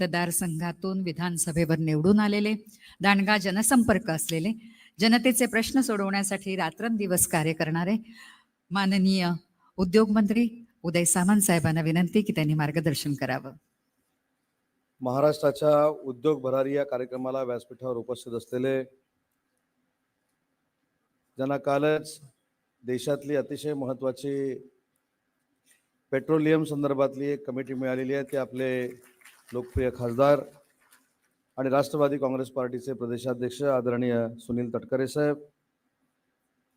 मतदारसंघातून विधानसभेवर निवडून आलेले दांडगा जनसंपर्क असलेले जनतेचे प्रश्न सोडवण्यासाठी रात्रंदिवस कार्य करणारे माननीय उद्योगमंत्री उदय सामंत साहेबांना विनंती की त्यांनी मार्गदर्शन करावं. महाराष्ट्राच्या उद्योग भरारी या कार्यक्रमाला व्यासपीठावर उपस्थित असलेले ज्यांना कालच देशातली अतिशय महत्त्वाची पेट्रोलियम संदर्भातली एक कमिटी मिळालेली आहे ते आपले लोकप्रिय खासदार आणि राष्ट्रवादी काँग्रेस पार्टीचे प्रदेशाध्यक्ष आदरणीय सुनील तटकरे साहेब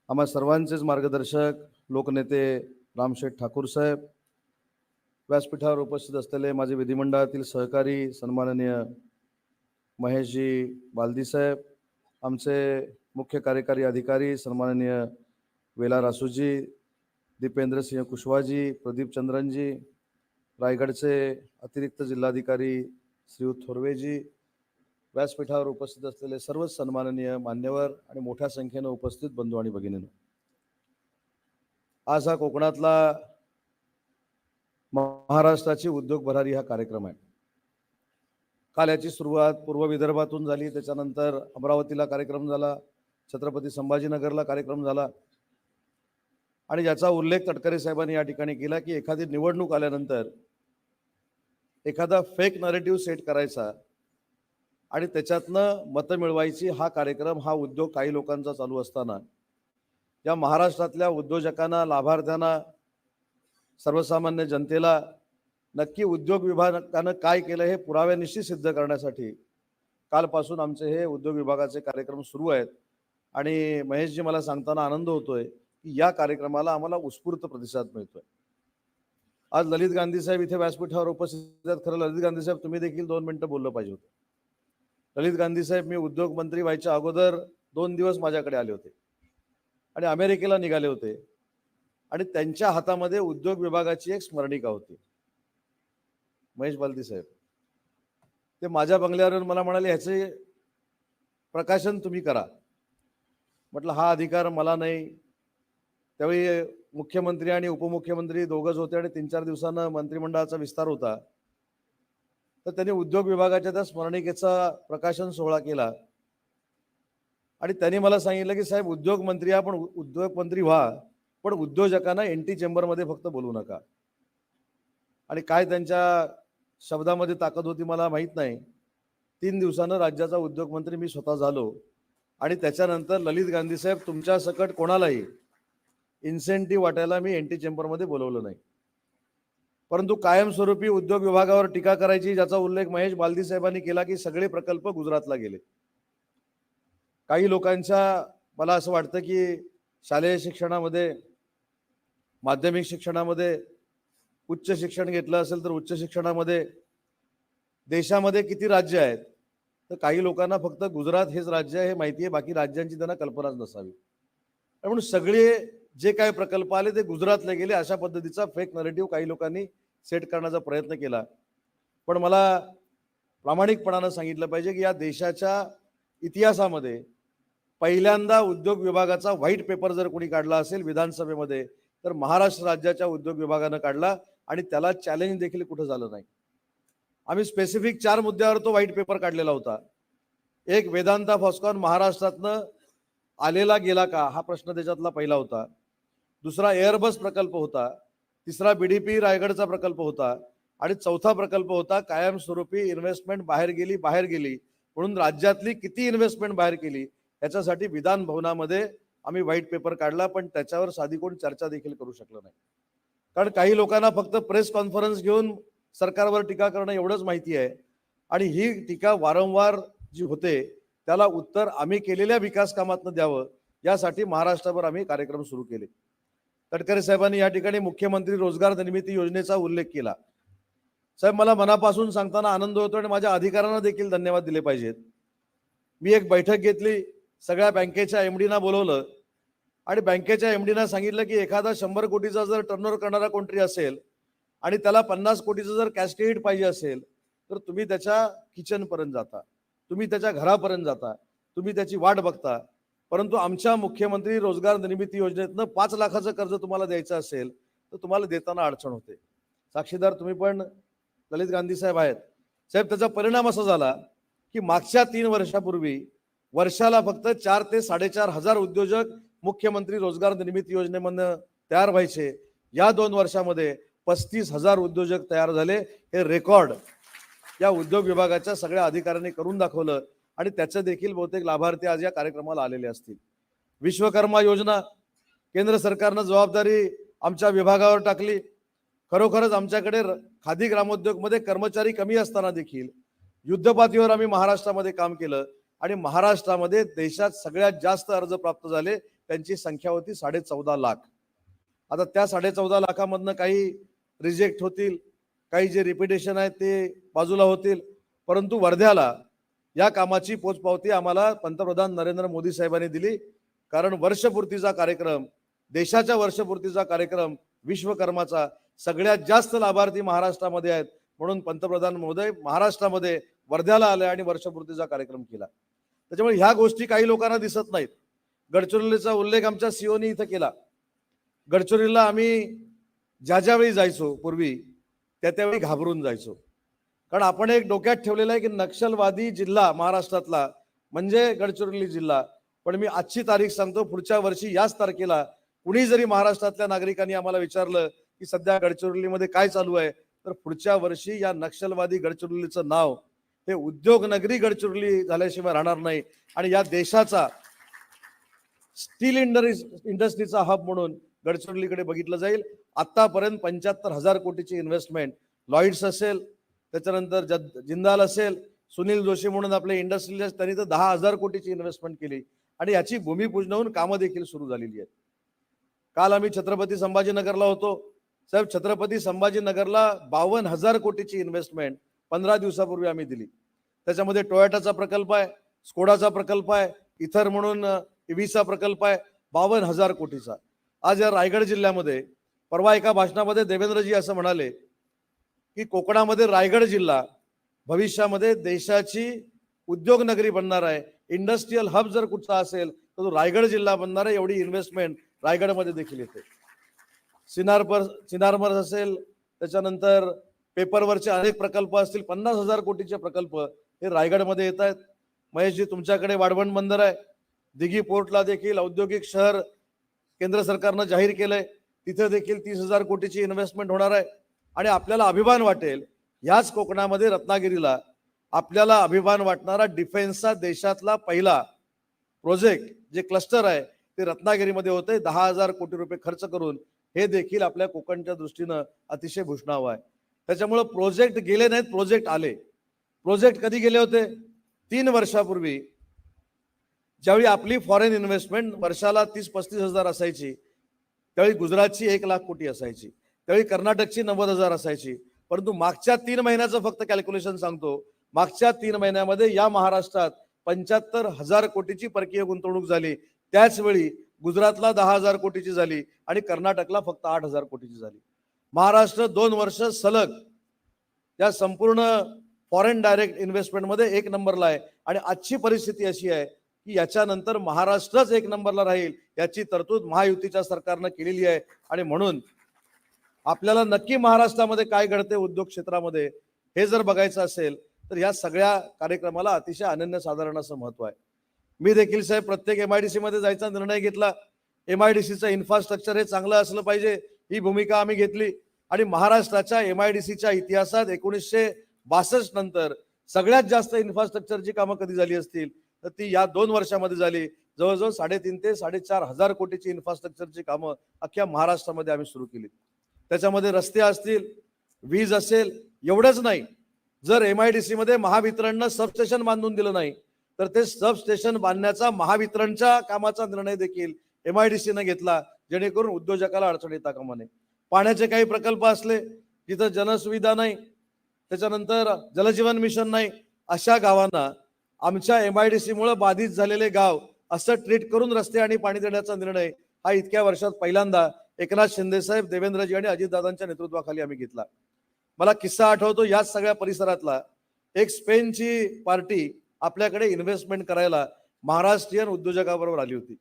आम्हा सर्वांचेच मार्गदर्शक लोकनेते रामशेठ ठाकूर साहेब व्यासपीठावर उपस्थित असलेले माझे विधिमंडळातील सहकारी सन्माननीय महेशजी बालदी साहेब आमचे मुख्य कार्यकारी अधिकारी सन्माननीय वेला रासूजी दीपेंद्रसिंह कुशवाजी प्रदीप चंद्रनजी रायगडचे अतिरिक्त जिल्हाधिकारी श्रीयुत थोरवेजी व्यासपीठावर उपस्थित असलेले सर्वच सन्माननीय मान्यवर आणि मोठ्या संख्येनं उपस्थित बंधू आणि भगिनींनो. आज हा कोकणातला महाराष्ट्राची उद्योग भरारी हा कार्यक्रम आहे. काल याची सुरुवात पूर्व विदर्भातून झाली त्याच्यानंतर अमरावतीला कार्यक्रम झाला छत्रपती संभाजीनगरला कार्यक्रम झाला. आणि याचा उल्लेख तटकरे साहेबांनी या ठिकाणी केला की एखादी निवडणूक आल्यानंतर एखादा फेक नरेटिव्ह सेट करायचा आणि त्याच्यातनं मतं मिळवायची हा कार्यक्रम हा उद्योग काही लोकांचा चालू असताना. या महाराष्ट्रातल्या उद्योजकांना लाभार्थ्यांना सर्वसामान्य जनतेला नक्की उद्योग विभागानं काय केलं हे पुराव्यानिशी सिद्ध करण्यासाठी कालपासून आमचे हे उद्योग विभागाचे कार्यक्रम सुरू आहेत. आणि महेशजी मला सांगताना आनंद होतोय की या कार्यक्रमाला आम्हाला उत्स्फूर्त प्रतिसाद मिळतोय. आज ललित गांधी साहेब इथे व्यासपीठावर उपस्थित आहेत. खरं ललित गांधी साहेब तुम्ही देखील दोन मिनिटं बोललं पाहिजे होतं. ललित गांधी साहेब मी उद्योग मंत्री व्हायच्या अगोदर दोन दिवस माझ्याकडे आले होते. आणि अमेरिकेला निघाले होते. आणि त्यांच्या हातामध्ये उद्योग विभागाची एक स्मरणिका होती. महेश बालदी साहेब ते माझ्या बंगल्यावर मला म्हणाले ह्याचे प्रकाशन तुम्ही करा. म्हटलं हा अधिकार मला नाही. त्यावेळी मुख्यमंत्री आणि उपमुख्यमंत्री दोघंच होते आणि तीन चार दिवसानं मंत्रिमंडळाचा विस्तार होता. तर त्यांनी उद्योग विभागाच्या त्या स्मरणिकेचा प्रकाशन सोहळा केला. आणि त्यांनी मला सांगितलं की साहेब उद्योग मंत्री आपण उद्योग मंत्री व्हा पण उद्योजकांना एनटी चेंबरमध्ये फक्त बोलू नका. आणि काय त्यांच्या शब्दामध्ये ताकद होती मला माहीत नाही. तीन दिवसानं राज्याचा उद्योगमंत्री मी स्वतः झालो. आणि त्याच्यानंतर ललित गांधी साहेब तुमच्या सकट कोणालाही इन्सेंटिव्ह वाटायला मी एन टी चेंबरमध्ये बोलवलं नाही. परंतु कायमस्वरूपी उद्योग विभागावर टीका करायची ज्याचा उल्लेख महेश बालदी साहेबांनी केला की सगळे प्रकल्प गुजरातला गेले. काही लोकांच्या मला असं वाटतं की शालेय शिक्षणामध्ये माध्यमिक शिक्षणामध्ये उच्च शिक्षण घेतलं असेल तर उच्च शिक्षणामध्ये देशामध्ये किती राज्य आहेत तर काही लोकांना फक्त गुजरात हेच राज्य आहे हे माहिती आहे बाकी राज्यांची त्यांना कल्पनाच नसावी. म्हणून सगळे जे काही प्रकल्प आले ते गुजरातला गेले अशा पद्धतीचा फेक नरेटिव्ह काही लोकांनी सेट करण्याचा प्रयत्न केला. पण मला प्रामाणिकपणानं सांगितलं पाहिजे की या देशाच्या इतिहासामध्ये पहिल्यांदा उद्योग विभागाचा व्हाईट पेपर जर कोणी काढला असेल विधानसभेमध्ये तर महाराष्ट्र राज्याच्या उद्योग विभागानं काढला आणि त्याला चॅलेंज देखील कुठं झालं नाही. आम्ही स्पेसिफिक चार मुद्द्यावर तो व्हाईट पेपर काढलेला होता. एक वेदांता फॉस्कॉन महाराष्ट्रातनं आलेला गेला का हा प्रश्न त्याच्यातला पहिला होता. दुसरा एअरबस प्रकल्प होता तिसरा बीडीपी रायगडचा प्रकल्प होता आणि चौथा प्रकल्प होता कायमस्वरूपी इन्व्हेस्टमेंट बाहेर गेली बाहेर गेली. म्हणून राज्यातली किती इन्व्हेस्टमेंट बाहेर केली याच्यासाठी विधान भवनामध्ये आम्ही व्हाईट पेपर काढला पण त्याच्यावर साधी कोण चर्चा देखील करू शकलं नाही. कारण काही लोकांना फक्त प्रेस कॉन्फरन्स घेऊन सरकारवर टीका करणं एवढंच माहिती आहे. आणि ही टीका वारंवार जी होते त्याला उत्तर आम्ही केलेल्या विकास कामातनं द्यावं यासाठी महाराष्ट्रभर आम्ही कार्यक्रम सुरू केले. तटकरे साहेबांनी या ठिकाणी मुख्यमंत्री रोजगार निर्मिती योजनेचा उल्लेख केला. साहेब मला मनापासून सांगताना आनंद होतो आणि माझ्या अधिकाऱ्यांना देखील धन्यवाद दिले पाहिजेत. मी एक बैठक घेतली सगळ्या बँकेच्या एमडीना बोलवलं आणि बँकेच्या एमडीना सांगितलं की एखादा शंभर कोटीचा जर टर्नओव्हर करणारा कोणतरी असेल आणि त्याला पन्नास कोटीचं जर कॅश क्रेडिट पाहिजे असेल तर तुम्ही त्याच्या किचनपर्यंत जाता. तुम्ही त्याच्या घरापर्यंत जाता. तुम्ही त्याची वाट बघता. परंतु आमच्या मुख्यमंत्री रोजगार निर्मिती योजनेतनं पाच लाखाचं कर्ज तुम्हाला द्यायचं असेल तर तुम्हाला देताना अडचण होते. साक्षीदार तुम्ही पण ललित गांधी साहेब आहेत. साहेब त्याचा परिणाम असा झाला की मागच्या तीन वर्षापूर्वी वर्षाला फक्त चार ते साडेचार हजार उद्योजक मुख्यमंत्री रोजगार निर्मिती योजनेमधनं तयार व्हायचे. या दोन वर्षामध्ये पस्तीस हजार उद्योजक तयार झाले. हे रेकॉर्ड या उद्योग विभागाच्या सगळ्या अधिकाऱ्यांनी करून दाखवलं. आणि त्याचं देखील बहुतेक लाभार्थी आज या कार्यक्रमाला आलेले असतील. विश्वकर्मा योजना केंद्र सरकारनं जबाबदारी आमच्या विभागावर टाकली. खरोखरच आमच्याकडे र- खादी ग्रामोद्योगमध्ये कर्मचारी कमी असताना देखील युद्धपातीवर आम्ही महाराष्ट्रामध्ये काम केलं आणि महाराष्ट्रामध्ये देशात सगळ्यात जास्त अर्ज प्राप्त झाले त्यांची संख्या होती साडे चौदा लाख. आता त्या साडे चौदा लाखामधनं काही रिजेक्ट होतील काही जे रिपिटेशन आहे ते बाजूला होतील परंतु वर्ध्याला या कामाची पोचपावती आम्हाला पंतप्रधान नरेंद्र मोदी साहेबांनी दिली. कारण वर्षपूर्तीचा कार्यक्रम देशाच्या वर्षपूर्तीचा कार्यक्रम विश्वकर्माचा सगळ्यात जास्त लाभार्थी महाराष्ट्रामध्ये आहेत. म्हणून पंतप्रधान महोदय महाराष्ट्रामध्ये वर्ध्याला आले आणि वर्षपूर्तीचा कार्यक्रम केला. त्याच्यामुळे ह्या गोष्टी काही लोकांना दिसत नाहीत. गडचिरोलीचा उल्लेख आमच्या सीओनी इथं केला. गडचिरोलीला आम्ही ज्या ज्यावेळी जायचो पूर्वी त्या त्यावेळी घाबरून जायचो. कारण आपण एक डोक्यात ठेवलेलं आहे की नक्षलवादी जिल्हा महाराष्ट्रातला म्हणजे गडचिरोली जिल्हा. पण मी आजची तारीख सांगतो पुढच्या वर्षी याच तारखेला कुणी जरी महाराष्ट्रातल्या नागरिकांनी आम्हाला विचारलं की सध्या गडचिरोलीमध्ये काय चालू आहे तर पुढच्या वर्षी या नक्षलवादी गडचिरोलीचं नाव हे उद्योग नगरी गडचिरोली झाल्याशिवाय राहणार नाही. आणि या देशाचा स्टील इंडस्ट्रीचा हब म्हणून गडचिरोलीकडे बघितलं जाईल. आतापर्यंत पंच्याहत्तर हजार कोटीची इन्व्हेस्टमेंट लॉईड्स असेल त्याच्यानंतर जद- जिंदाल असेल सुनील जोशी म्हणून आपले इंडस्ट्रियल त्यांनी तर दहा हजार कोटीची इन्व्हेस्टमेंट केली. आणि याची भूमिपूजन होऊन कामं देखील सुरू झालेली आहेत. काल आम्ही छत्रपती संभाजीनगरला होतो. साहेब छत्रपती संभाजीनगरला बावन्न हजार कोटीची इन्व्हेस्टमेंट पंधरा दिवसापूर्वी आम्ही दिली. त्याच्यामध्ये टोयोटाचा प्रकल्प आहे स्कोडाचा प्रकल्प आहे इथर म्हणून इव्हीचा प्रकल्प आहे बावन्न हजार कोटीचा. आज या रायगड जिल्ह्यामध्ये परवा एका भाषणामध्ये देवेंद्रजी असं म्हणाले की कोकणामध्ये रायगड जिल्हा भविष्यामध्ये देशाची उद्योग नगरी बनणार आहे. इंडस्ट्रीयल हब जर कुठचा असेल तर तो रायगड जिल्हा बनणार आहे. एवढी इन्व्हेस्टमेंट रायगडमध्ये देखील येते. सिनारपर सिनारमर असेल त्याच्यानंतर पेपरवरचे अनेक प्रकल्प असतील. पन्नास हजार कोटीचे प्रकल्प हे रायगडमध्ये येत आहेत. महेशजी तुमच्याकडे वाढवण बंदर आहे. दिघी पोर्टला देखील औद्योगिक शहर केंद्र सरकारनं जाहीर केलंय. तिथे देखील तीस हजार कोटीची इन्व्हेस्टमेंट होणार आहे. आणि आपल्याला अभिमान वाटेल. ह्याच कोकणामध्ये रत्नागिरीला आपल्याला अभिमान वाटणारा डिफेन्सचा देशातला पहिला प्रोजेक्ट जे क्लस्टर आहे ते रत्नागिरीमध्ये होते दहा हजार कोटी रुपये खर्च करून हे देखील आपल्या कोकणच्या दृष्टीनं अतिशय भूषणावं आहे. त्याच्यामुळं प्रोजेक्ट गेले नाहीत प्रोजेक्ट आले. प्रोजेक्ट कधी गेले होते? तीन वर्षापूर्वी. ज्यावेळी आपली फॉरेन इन्व्हेस्टमेंट वर्षाला तीस पस्तीस हजार असायची त्यावेळी गुजरातची एक लाख कोटी असायची. त्यावेळी कर्नाटकची नव्वद हजार असायची. परंतु मागच्या तीन महिन्याचं फक्त कॅल्क्युलेशन सांगतो. मागच्या तीन महिन्यामध्ये या महाराष्ट्रात पंच्याहत्तर हजार कोटीची परकीय गुंतवणूक झाली. त्याच वेळी गुजरातला दहा हजार कोटीची झाली आणि कर्नाटकला फक्त आठ हजार कोटीची झाली. महाराष्ट्र दोन वर्ष सलग या संपूर्ण फॉरेन डायरेक्ट इन्व्हेस्टमेंटमध्ये एक नंबरला आहे. आणि आजची परिस्थिती अशी आहे की याच्यानंतर महाराष्ट्रच एक नंबरला राहील याची तरतूद महायुतीच्या सरकारनं केलेली आहे. आणि म्हणून आपल्याला नक्की महाराष्ट्रामध्ये काय घडते उद्योग क्षेत्रामध्ये हे जर बघायचं असेल तर या सगळ्या कार्यक्रमाला अतिशय अनन्यसाधारण असं महत्त्व आहे. मी देखील साहेब प्रत्येक एम आय डी मध्ये जायचा निर्णय घेतला. एम आय डी सीचं इन्फ्रास्ट्रक्चर हे चांगलं असलं पाहिजे ही भूमिका आम्ही घेतली. आणि महाराष्ट्राच्या एम आय डी सीच्या इतिहासात एकोणीसशे बासष्ट नंतर सगळ्यात जास्त इन्फ्रास्ट्रक्चरची कामं कधी झाली असतील तर ती या दोन वर्षामध्ये झाली. जवळजवळ साडेतीन ते साडेचार हजार कोटीची इन्फ्रास्ट्रक्चरची कामं अख्ख्या महाराष्ट्रामध्ये आम्ही सुरू केली. त्याच्यामध्ये रस्ते असतील वीज असेल एवढंच नाही. जर एम आय डी सी मध्ये महावितरणनं सबस्टेशन बांधून दिलं नाही तर ते सबस्टेशन बांधण्याचा महावितरणच्या कामाचा निर्णय देखील एम आय डी सीनं घेतला जेणेकरून उद्योजकाला अडचण येता कामा नये. पाण्याचे काही प्रकल्प असले जिथं जनसुविधा नाही त्याच्यानंतर जलजीवन मिशन नाही अशा गावांना आमच्या एम आय डी सी मुळे बाधित झालेले गाव असं ट्रीट करून रस्ते आणि पाणी देण्याचा निर्णय हा इतक्या वर्षात पहिल्यांदा एकनाथ शिंदेसाहेब देवेंद्रजी आणि अजितदादांच्या नेतृत्वाखाली आम्ही घेतला. मला किस्सा आठवतो याच सगळ्या परिसरातला एक स्पेनची पार्टी आपल्याकडे इन्व्हेस्टमेंट करायला महाराष्ट्रीयन उद्योजकाबरोबर आली होती.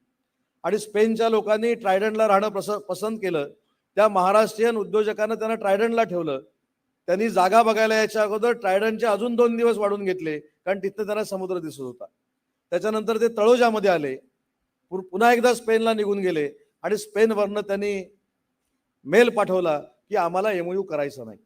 आणि स्पेनच्या लोकांनी ट्रायडंटला राहणं प्रस पसंत केलं. त्या महाराष्ट्रीयन उद्योजकानं त्यांना ट्रायडंटला ठेवलं. त्यांनी जागा बघायला यायच्या अगोदर ट्रायडनचे अजून दोन दिवस वाढून घेतले कारण तिथं त्यांना समुद्र दिसत होता. त्याच्यानंतर ते तळोजामध्ये आले. पुन्हा एकदा स्पेनला निघून गेले. आणि स्पेनवरनं त्यांनी मेल पाठवला की आम्हाला एमओयू करायचं नाही.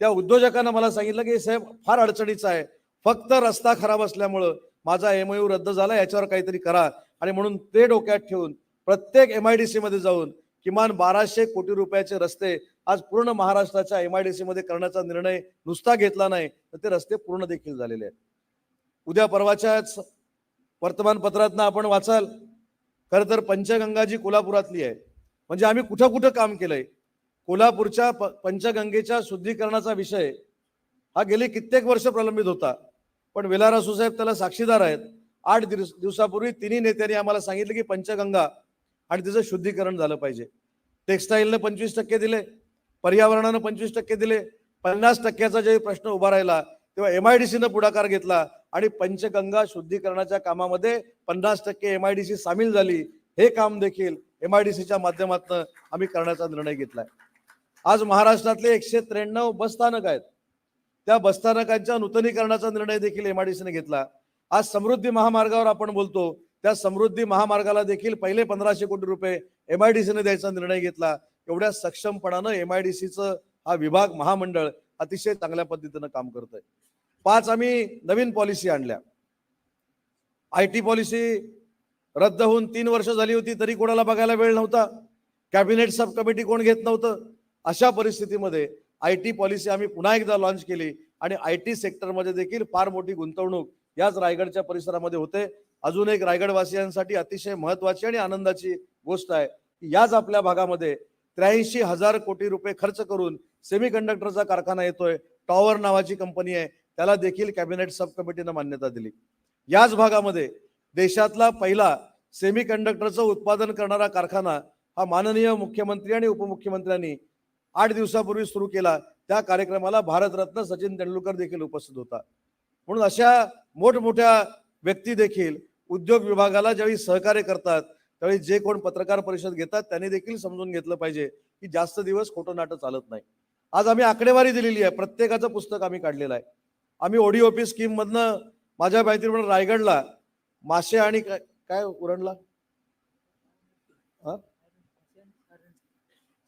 त्या उद्योजकांना मला सांगितलं की साहेब फार अडचणीचं आहे. फक्त रस्ता खराब असल्यामुळं माझा एमओयू रद्द झाला याच्यावर काहीतरी करा. आणि म्हणून ते डोक्यात ठेवून प्रत्येक एम आय डी मध्ये जाऊन किमान बाराशे कोटी रुपयाचे रस्ते आज पूर्ण महाराष्ट्राच्या एम आय डी मध्ये करण्याचा निर्णय नुसता घेतला नाही तर ते रस्ते पूर्ण देखील झालेले आहेत. उद्या परवाच्याच वर्तमानपत्रातनं आपण वाचाल खरं तर पंचगंगा जी कोल्हापुरातली आहे. म्हणजे आम्ही कुठं कुठं काम केलंय. कोल्हापूरच्या प- पंचगंगेच्या शुद्धीकरणाचा विषय हा गेली कित्येक वर्ष प्रलंबित होता. पण वेलारा साहेब त्याला साक्षीदार आहेत. आठ दिवस दिवसापूर्वी तिन्ही नेत्यांनी आम्हाला सांगितलं की पंचगंगा आणि तिचं शुद्धीकरण झालं पाहिजे. टेक्स्टाईलनं पंचवीस टक्के दिले पर्यावरणानं पंचवीस टक्के दिले पन्नास टक्क्याचा जे प्रश्न उभा राहिला तेव्हा एम आय डी सीनं पुढाकार घेतला आणि पंचगंगा शुद्धीकरणाच्या कामामध्ये पन्नास टक्के एम आय डी सी सामील झाली. हे काम देखील एम आय डी सीच्या माध्यमातून आम्ही करण्याचा निर्णय घेतलाय. आज महाराष्ट्रातले एकशे त्र्याण्णव बसस्थानक आहेत. त्या बसस्थानकांच्या नूतनीकरणाचा निर्णय देखील एम आय डी सीने घेतला. आज समृद्धी महामार्गावर आपण बोलतो. त्या समृद्धी महामार्गाला देखील पहिले पंधराशे कोटी रुपये एम आय डी सीने द्यायचा निर्णय घेतला. एवढ्या सक्षमपणानं एम आय डी सीचं हा विभाग महामंडळ अतिशय चांगल्या पद्धतीनं काम करत आहे पाच आम्ही नवीन पॉलिसी आणल्या. आय टी पॉलिसी रद्द होऊन तीन वर्ष झाली होती तरी कोणाला बघायला वेळ नव्हता. कॅबिनेट सब कमिटी कोण घेत नव्हतं. अशा परिस्थितीमध्ये आय टी पॉलिसी आम्ही पुन्हा एकदा लॉन्च केली आणि आय टी सेक्टरमध्ये देखील फार मोठी गुंतवणूक याच रायगडच्या परिसरामध्ये होते. अजून एक रायगडवासियांसाठी अतिशय महत्वाची आणि आनंदाची गोष्ट आहे की याच आपल्या भागामध्ये त्र्याऐंशी हजार कोटी रुपये खर्च करून सेमी कंडक्टरचा कारखाना येतोय. टॉवर नावाची कंपनी आहे. त्याला देखील कॅबिनेट सब कमिटीनं मान्यता दिली. याच भागामध्ये देशातला पहिला सेमी कंडक्टरचं उत्पादन करणारा कारखाना हा माननीय मुख्यमंत्री आणि उपमुख्यमंत्र्यांनी आठ दिवसापूर्वी सुरू केला. त्या कार्यक्रमाला भारतरत्न सचिन तेंडुलकर देखील उपस्थित होता. म्हणून अशा मोठमोठ्या व्यक्ती देखील उद्योग विभागाला ज्यावेळी सहकार्य करतात त्यावेळी जे कोण पत्रकार परिषद घेतात त्यांनी देखील समजून घेतलं पाहिजे की जास्त दिवस खोटं नाटं चालत नाही. आज आम्ही आकडेवारी दिलेली आहे. प्रत्येकाचं पुस्तक आम्ही काढलेलं आहे. आम्ही ओडीओपी स्कीम मधनं माझ्या माहितीप्रमाणे रायगडला मासे आणि काय काय उरणला?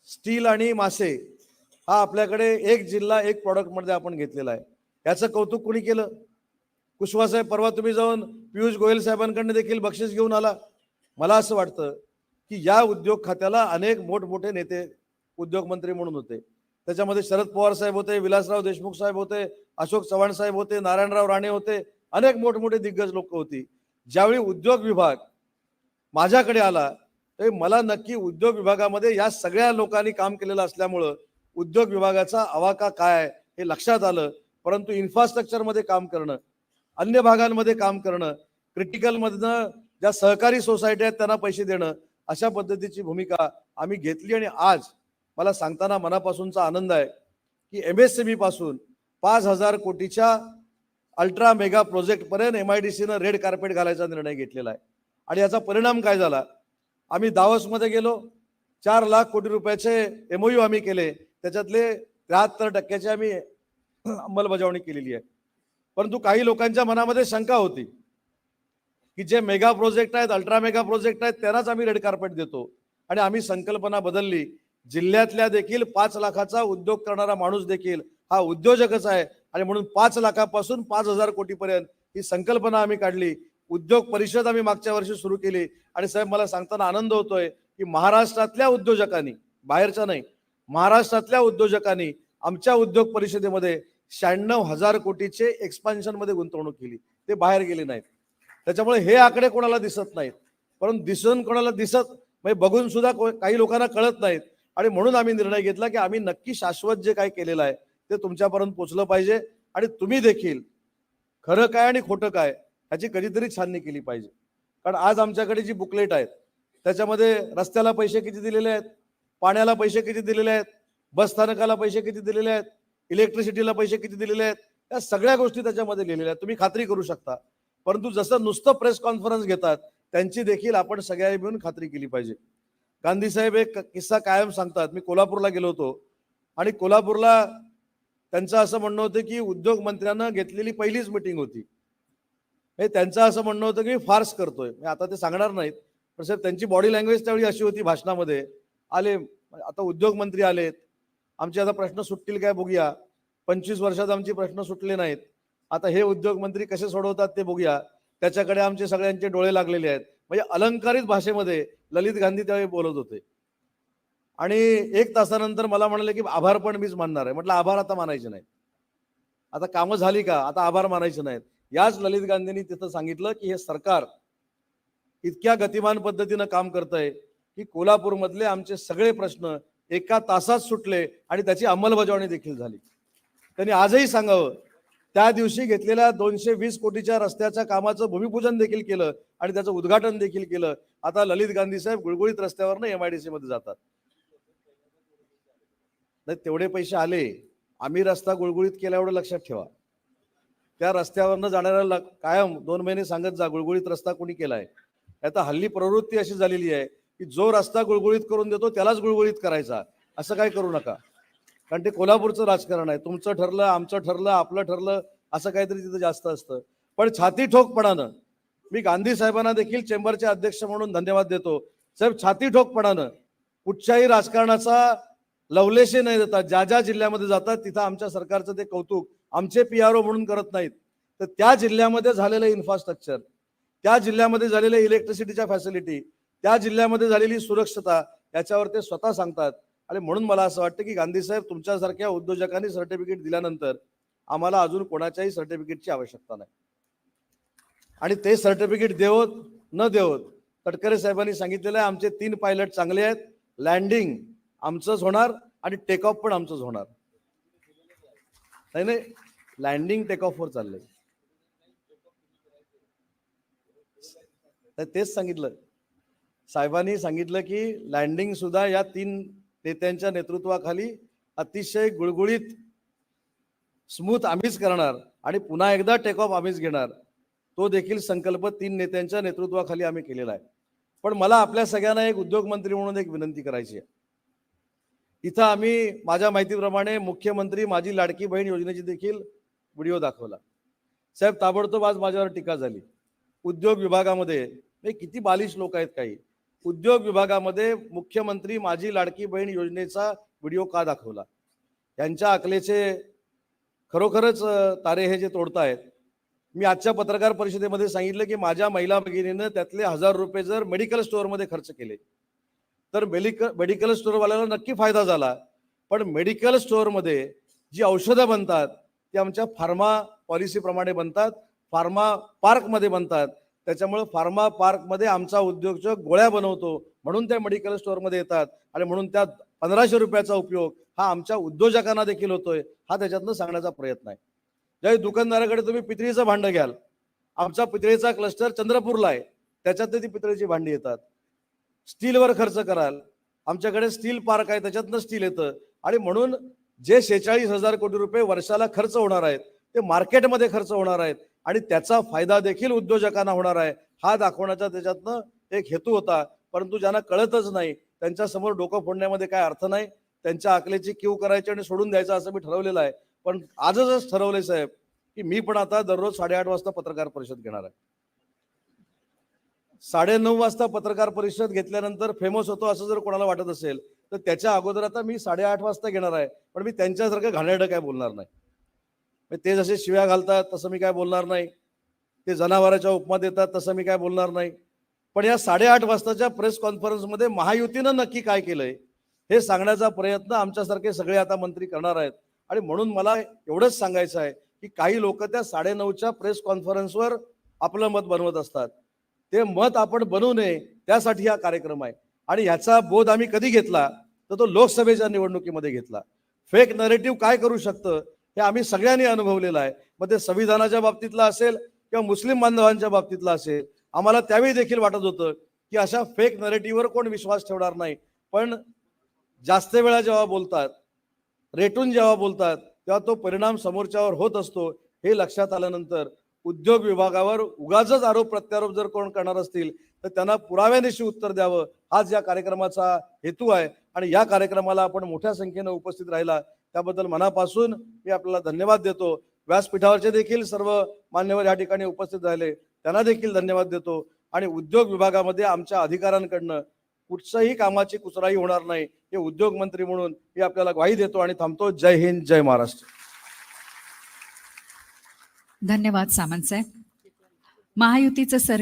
स्टील आणि मासे हा आपल्याकडे एक जिल्हा एक प्रॉडक्टमध्ये आपण घेतलेला आहे. याचं कौतुक कुणी केलं? कुशवासाहेब परवा तुम्ही जाऊन पियुष गोयल साहेबांकडनं देखील बक्षीस घेऊन आला. मला असं वाटतं की या उद्योग खात्याला अनेक मोठमोठे नेते उद्योगमंत्री म्हणून होते. त्याच्यामध्ये शरद पवार साहेब होते विलासराव देशमुख साहेब होते अशोक चव्हाण साहेब होते नारायणराव राणे होते अनेक मोठमोठे दिग्गज लोक होती. ज्यावेळी उद्योग विभाग माझ्याकडे आला तर मला नक्की उद्योग विभागामध्ये या सगळ्या लोकांनी काम केलेलं असल्यामुळं उद्योग विभागाचा आवाका काय आहे हे लक्षात आलं. परंतु इन्फ्रास्ट्रक्चरमध्ये काम करणं अन्य भागांमध्ये काम करणं क्रिटिकलमधनं ज्या सहकारी सोसायटी आहेत त्यांना पैसे देणं अशा पद्धतीची भूमिका आम्ही घेतली आणि आज मला सांगताना मनापासूनचा आनंद आहे की एम एस सी पासून पाच हजार कोटीच्या अल्ट्रा मेगा प्रोजेक्टपर्यंत एम आय डी सीनं रेड कार्पेट घालायचा निर्णय घेतलेला आहे. आणि याचा परिणाम काय झाला? आम्ही दावसमध्ये गेलो. चार लाख कोटी रुपयाचे एमओयू आम्ही केले. त्याच्यातले त्र्याहत्तर टक्क्याची आम्ही अंमलबजावणी केलेली आहे. परंतु काही लोकांच्या मनामध्ये शंका होती की जे मेगा प्रोजेक्ट आहेत अल्ट्रा मेगा प्रोजेक्ट आहेत त्यांनाच आम्ही रेड कार्पेट देतो. आणि आम्ही संकल्पना बदलली जिल्ह्यातल्या देखील पाच लाखाचा उद्योग करणारा माणूस देखील हा उद्योजकच आहे. आणि म्हणून पाच लाखापासून पाच हजार कोटीपर्यंत ही संकल्पना आम्ही काढली. उद्योग परिषद आम्ही मागच्या वर्षी सुरू केली. आणि साहेब मला सांगताना आनंद होतोय की महाराष्ट्रातल्या उद्योजकांनी बाहेरच्या नाही महाराष्ट्रातल्या उद्योजकांनी आमच्या उद्योग परिषदेमध्ये शहाण्णव हजार कोटीचे एक्सपान्शनमध्ये गुंतवणूक केली. ते बाहेर गेले नाहीत. त्याच्यामुळे हे आकडे कोणाला दिसत नाहीत. परंतु दिसून कोणाला दिसत म्हणजे बघून सुद्धा को- काही लोकांना कळत नाहीत. आणि म्हणून आम्ही निर्णय घेतला की आम्ही नक्की शाश्वत जे काय केलेलं आहे ते तुमच्यापर्यंत पोचलं पाहिजे आणि तुम्ही देखील खरं काय आणि खोटं काय ह्याची कधीतरी छाननी केली पाहिजे. कारण आज आमच्याकडे जी बुकलेट आहेत त्याच्यामध्ये रस्त्याला पैसे किती दिलेले आहेत पाण्याला पैसे किती दिलेले आहेत बस स्थानकाला पैसे किती दिलेले आहेत इलेक्ट्रिसिटीला पैसे किती दिलेले आहेत या सगळ्या गोष्टी त्याच्यामध्ये लिहिलेल्या आहेत. तुम्ही खात्री करू शकता. परंतु जसं नुसतं प्रेस कॉन्फरन्स घेतात त्यांची देखील आपण सगळ्यांनी मिळून खात्री केली पाहिजे. गांधी साहेब एक किस्सा कायम सांगतात. मी कोल्हापूरला गेलो होतो. आणि कोल्हापूरला त्यांचं असं म्हणणं होतं की उद्योग मंत्र्यांना घेतलेली पहिलीच मिटिंग होती. हे त्यांचं असं म्हणणं होतं की फार्स करतोय. म्हणजे आता ते सांगणार नाहीत. पण साहेब त्यांची बॉडी लँग्वेज त्यावेळी अशी होती भाषणामध्ये. आले आता उद्योग मंत्री आलेत. आमचे आता प्रश्न सुटतील काय बघूया. पंचवीस वर्षात आमचे प्रश्न सुटले नाहीत. आता हे उद्योग मंत्री कसे सोडवतात ते बघूया. त्याच्याकडे आमचे सगळ्यांचे डोळे लागलेले आहेत. म्हणजे अलंकारित भाषेमध्ये ललित गांधी त्यावेळी बोलत होते. आणि एक तासानंतर मला म्हणाले की आभार पण मीच मानणार आहे. म्हटलं आभार आता मानायचे नाहीत. आता कामं झाली का? आता आभार मानायचे नाहीत. याच ललित गांधींनी तिथं सांगितलं की हे सरकार इतक्या गतिमान पद्धतीनं काम करत आहे की कोल्हापूरमधले आमचे सगळे प्रश्न एका तासात सुटले आणि त्याची अंमलबजावणी देखील झाली. त्यांनी आजही सांगावं त्या दिवशी घेतलेल्या दोनशे वीस कोटीच्या रस्त्याच्या कामाचं भूमिपूजन देखील केलं आणि त्याचं उद्घाटन देखील केलं. आता ललित गांधी साहेब गुळगुळीत रस्त्यावरनं एम आय डी सी मध्ये जातात. नाही तेवढे पैसे आले. आम्ही रस्ता गुळगुळीत केला एवढं लक्षात ठेवा. त्या रस्त्यावरनं जाणाऱ्या कायम दोन महिने सांगत जा गुळगुळीत रस्ता कोणी केलाय? आता हल्ली प्रवृत्ती अशी झालेली आहे की जो रस्ता गुळगुळीत करून देतो त्यालाच गुळगुळीत करायचा. असं काय करू नका. कारण ते कोल्हापूरचं राजकारण आहे. तुमचं ठरलं आमचं ठरलं आपलं ठरलं असं काहीतरी तिथं जास्त असतं. पण छाती ठोकपणानं मी गांधी साहेबांना देखील चेंबरचे अध्यक्ष म्हणून धन्यवाद देतो. साहेब छाती ठोकपणानं कुठच्याही राजकारणाचा लवलेशे नाही देतात. ज्या ज्या जिल्ह्यामध्ये जातात तिथं आमच्या सरकारचं ते कौतुक आमचे पी आर ओ म्हणून करत नाहीत. तर त्या जिल्ह्यामध्ये झालेलं इन्फ्रास्ट्रक्चर त्या जिल्ह्यामध्ये झालेल्या इलेक्ट्रिसिटीच्या फॅसिलिटी त्या जिल्ह्यामध्ये झालेली सुरक्षता याच्यावर ते स्वतः सांगतात. आणि म्हणून मला असं वाटतं की गांधी साहेब तुमच्यासारख्या उद्योजकांनी सर्टिफिकेट दिल्यानंतर आम्हाला अजून कोणाच्याही सर्टिफिकेटची आवश्यकता नाही. आणि ते सर्टिफिकेट देवत न देवत तटकरे साहेबांनी सांगितलेलं आहे आमचे तीन पायलट चांगले आहेत लँडिंग आमचंच होणार आणि टेक ऑफ पण आमचंच होणार. नाही नाही लँडिंग टेक ऑफवर चाललंय. तेच सांगितलं. साहेबांनी सांगितलं की लँडिंग सुद्धा या तीन नेत्यांच्या नेतृत्वाखाली अतिशय गुळगुळीत स्मूथ आम्हीच करणार आणि पुन्हा एकदा टेक ऑफ आम्हीच घेणार. तो देखील संकल्प तीन नेत्यांच्या नेतृत्वाखाली आम्ही केलेला आहे. पण मला आपल्या सगळ्यांना एक उद्योगमंत्री म्हणून एक विनंती करायची आहे. इथं आम्ही माझ्या माहितीप्रमाणे मुख्यमंत्री माझी लाडकी बहीण योजनेची देखील व्हिडिओ दाखवला. साहेब ताबडतोब आज माझ्यावर टीका झाली. उद्योग विभागामध्ये किती बालिश लोक आहेत काही? उद्योग विभागामध्ये मुख्यमंत्री माझी लाडकी बहीण योजनेचा व्हिडिओ का दाखवला? यांच्या अकलेचे खरोखरच तारे हे जे तोडतायत. मी आजच्या पत्रकार परिषदेमध्ये सांगितलं की माझ्या महिला भगिनीनं त्यातले हजार रुपये जर मेडिकल स्टोअरमध्ये खर्च केले तर मेडिकल मेडिकल स्टोअरवाल्याला नक्की फायदा झाला. पण मेडिकल स्टोअरमध्ये जी औषधं बनतात ती आमच्या फार्मा पॉलिसीप्रमाणे बनतात फार्मा पार्कमध्ये बनतात त्याच्यामुळे फार्मा पार्कमध्ये आमचा उद्योजक गोळ्या बनवतो. म्हणून त्या मेडिकल स्टोअरमध्ये येतात. आणि म्हणून त्यात पंधराशे रुपयाचा उपयोग हा आमच्या उद्योजकांना देखील होतोय हा त्याच्यातनं सांगण्याचा प्रयत्न आहे. ज्यावेळी दुकानदाराकडे तुम्ही पितळीचं भांडं घ्याल. आमचा पितळीचा क्लस्टर चंद्रपूरला आहे. त्याच्यात ती पितळीची भांडी येतात. स्टीलवर खर्च कराल. आमच्याकडे स्टील पार्क आहे त्याच्यातनं स्टील येतं. आणि म्हणून जे शेहेचाळीस हजार कोटी रुपये वर्षाला खर्च होणार आहेत ते मार्केटमध्ये खर्च होणार आहेत. आणि त्याचा फायदा देखील उद्योजकांना होणार आहे. हा दाखवण्याचा त्याच्यातनं एक हेतू होता. परंतु ज्यांना कळतच नाही त्यांच्यासमोर डोकं फोडण्यामध्ये काय अर्थ नाही. त्यांच्या आकलेची क्यू करायची आणि सोडून द्यायचं असं मी ठरवलेलं आहे. पण आजच ठरवलंय साहेब की मी पण आता दररोज साडेआठ वाजता पत्रकार परिषद घेणार आहे. साडेनऊ वाजता पत्रकार परिषद घेतल्यानंतर फेमस होतो असं जर कोणाला वाटत असेल तर त्याच्या अगोदर आता मी साडेआठ वाजता घेणार आहे. पण मी त्यांच्यासारखं घाणेरडं काय बोलणार नाही. ते जसे शिव्या घालतात तसं मी काय बोलणार नाही. ते जनावराच्या उपमा देतात तसं मी काय बोलणार नाही. पण या साडेआठ वाजताच्या प्रेस कॉन्फरन्समध्ये महायुतीनं नक्की काय केलंय हे सांगण्याचा प्रयत्न आमच्यासारखे सगळे आता मंत्री करणार आहेत. आणि म्हणून मला एवढंच सांगायचं आहे की काही लोक त्या साडेनऊच्या प्रेस कॉन्फरन्सवर आपलं मत बनवत असतात. ते मत आपण बनवू नये त्यासाठी हा कार्यक्रम आहे. आणि ह्याचा बोध आम्ही कधी घेतला तर तो लोकसभेच्या निवडणुकीमध्ये घेतला. फेक नरेटिव्ह काय करू शकतं? हे आम्ही सगळ्यांनी अनुभवलेलं आहे. मग ते संविधानाच्या बाबतीतलं असेल किंवा मुस्लिम बांधवांच्या बाबतीतलं असेल आम्हाला त्यावेळी देखील वाटत होतं की अशा फेक नरेटिव्हवर कोण विश्वास ठेवणार नाही. पण जास्त वेळा जेव्हा बोलतात रेटून जेव्हा बोलतात तेव्हा तो परिणाम समोरच्यावर होत असतो. हे लक्षात आल्यानंतर उद्योग विभागावर उगाच आरोप प्रत्यारोप जर कोण करणार असतील तर त्यांना पुराव्यानिशी उत्तर द्यावं. हाच या कार्यक्रमाचा हेतू आहे. आणि या कार्यक्रमाला आपण मोठ्या संख्येनं उपस्थित राहिला. त्याबद्दल मनापासून मी आपल्याला धन्यवाद देतो. व्यासपीठावरचे देखील सर्व मान्यवर या ठिकाणी उपस्थित झाले. त्यांना देखील धन्यवाद देतो. आणि उद्योग विभागामध्ये आमच्या अधिकाऱ्यांकडनं कुठच्याही कामाची कुचराई होणार नाही. हे उद्योग मंत्री म्हणून मी आपल्याला ग्वाही देतो आणि थांबतो. जय हिंद जय महाराष्ट्र. धन्यवाद सामंत साहेब. महायुतीचं सरकार